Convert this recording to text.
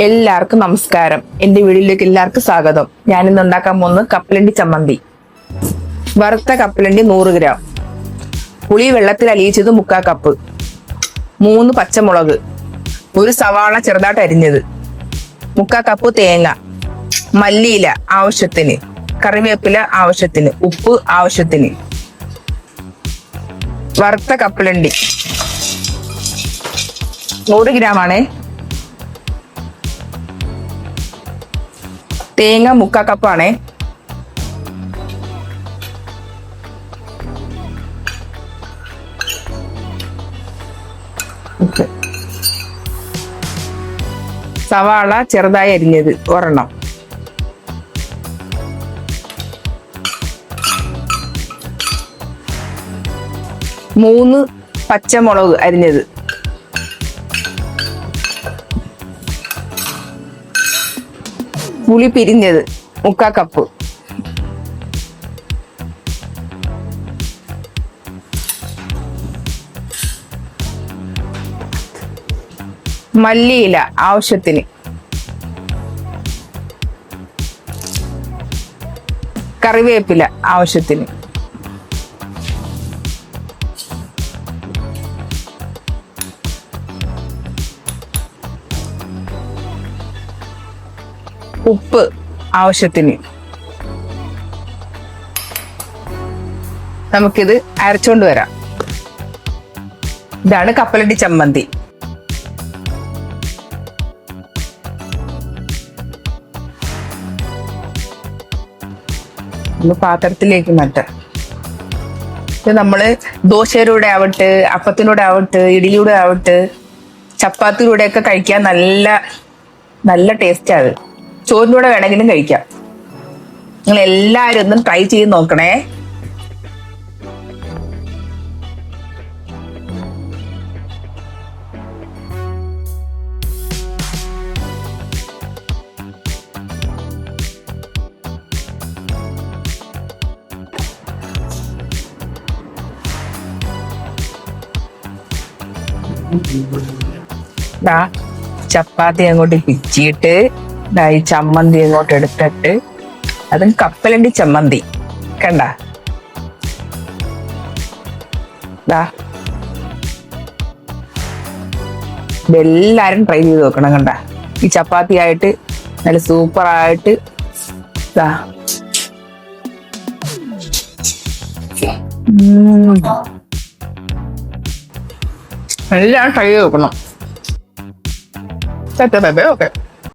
എല്ലാവർക്കും നമസ്കാരം. എന്റെ വീഡിയോയിലേക്ക് എല്ലാവർക്കും സ്വാഗതം. ഞാൻ ഇന്ന് ഉണ്ടാക്കാൻ പോകുന്നത് കപ്പലണ്ടി ചമ്മന്തി. വറുത്ത കപ്പലണ്ടി നൂറ് ഗ്രാം. പുളി വെള്ളത്തിൽ അലിയിച്ചത് മുക്കാ കപ്പ്. മൂന്ന് പച്ചമുളക്. ഒരു സവാള ചെറുതായിട്ട് അരിഞ്ഞത്. മുക്കാ കപ്പ് തേങ്ങ. മല്ലിയില ആവശ്യത്തിന്. കറിവേപ്പില ആവശ്യത്തിന്. ഉപ്പ് ആവശ്യത്തിന്. വറുത്ത കപ്പലണ്ടി. നൂറ് ഗ്രാം ആണേ തേങ്ങ മുക്കാ കപ്പാണ്. സവാള ചെറുതായി അരിഞ്ഞത് ഒരെണ്ണം. മൂന്ന് പച്ചമുളക് അരിഞ്ഞത്. പുളി പിരിഞ്ഞത് മുക്കാ കപ്പ് മല്ലിയില ആവശ്യത്തിന്. കറിവേപ്പില ആവശ്യത്തിന്. ഉപ്പ് ആവശ്യത്തിന്. നമുക്കിത് അരച്ചോണ്ട് വരാം. ഇതാണ് കപ്പലണ്ടി ചമ്മന്തി. പാത്രത്തിലേക്ക് മാറ്റാം. ഇത് നമ്മൾ ദോശയിലൂടെ ആവട്ടെ അപ്പത്തിലൂടെ ആവട്ടെ ഇഡലിയുടെ ആവട്ടെ ചപ്പാത്തിലൂടെ ഒക്കെ കഴിക്കാൻ നല്ല നല്ല ടേസ്റ്റാണ് ചോറിന്റെ കൂടെ വേണമെങ്കിലും കഴിക്കാം. നിങ്ങൾ എല്ലാവരും ഒന്നും ട്രൈ ചെയ്ത് നോക്കണേ. ചപ്പാത്തി അങ്ങോട്ട് പിച്ചിയിട്ട് ഈ ചമ്മന്തി അങ്ങോട്ട് എടുത്തിട്ട് അതും കപ്പലണ്ടി ചമ്മന്തി. കണ്ട? ഇതെല്ലാരും ട്രൈ ചെയ്ത് നോക്കണം കണ്ട. ഈ ചപ്പാത്തി ആയിട്ട് നല്ല ദാ. ഉം. എല്ലാം ട്രൈ ചെയ്ത് നോക്കണം. ഓക്കെ.